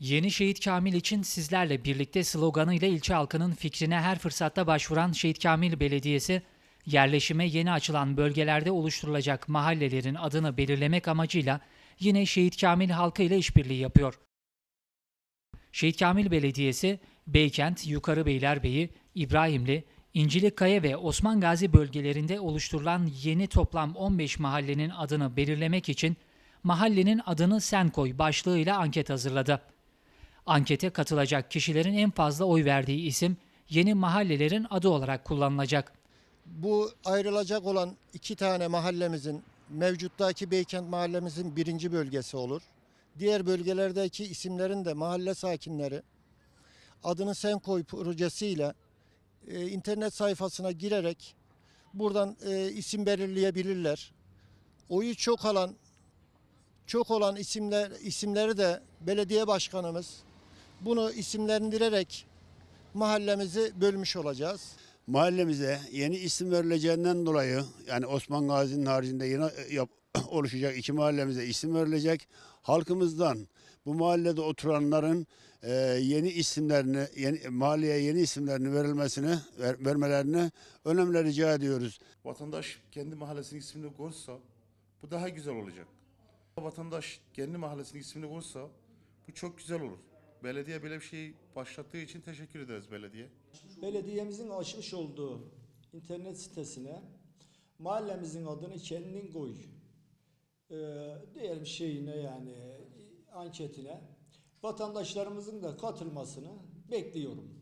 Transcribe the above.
Yeni Şehit Kamil için sizlerle birlikte sloganıyla ilçe halkının fikrine her fırsatta başvuran Şehit Kamil Belediyesi, yerleşime yeni açılan bölgelerde oluşturulacak mahallelerin adını belirlemek amacıyla yine Şehit Kamil halkı ile işbirliği yapıyor. Şehit Kamil Belediyesi, Beykent, Yukarı Beylerbeyi, İbrahimli, İncilikkaya ve Osman Gazi bölgelerinde oluşturulan yeni toplam 15 mahallenin adını belirlemek için mahallenin adını sen koy başlığıyla anket hazırladı. Ankete katılacak kişilerin en fazla oy verdiği isim yeni mahallelerin adı olarak kullanılacak. Bu ayrılacak olan iki tane mahallemizin mevcuttaki Beykent mahallemizin birinci bölgesi olur. Diğer bölgelerdeki isimlerin de mahalle sakinleri adını sen koy projesiyle e, internet sayfasına girerek buradan e, isim belirleyebilirler. Oyu çok alan çok olan isimler isimleri de belediye başkanımız bunu isimlendirerek mahallemizi bölmüş olacağız. Mahallemize yeni isim verileceğinden dolayı yani Osman Gazi'nin haricinde yeni e, yap- oluşacak iki mahallemize isim verilecek. Halkımızdan bu mahallede oturanların e, yeni isimlerini, yeni, mahalleye yeni isimlerini verilmesini, ver- vermelerini önemli rica ediyoruz. Vatandaş kendi mahallesinin ismini korsa bu daha güzel olacak. Vatandaş kendi mahallesinin ismini korsa bu çok güzel olur. Belediye böyle bir şey başlattığı için teşekkür ederiz belediye. Belediyemizin açmış olduğu internet sitesine mahallemizin adını kendin koy. Ee, diyelim şeyine yani anketine vatandaşlarımızın da katılmasını bekliyorum.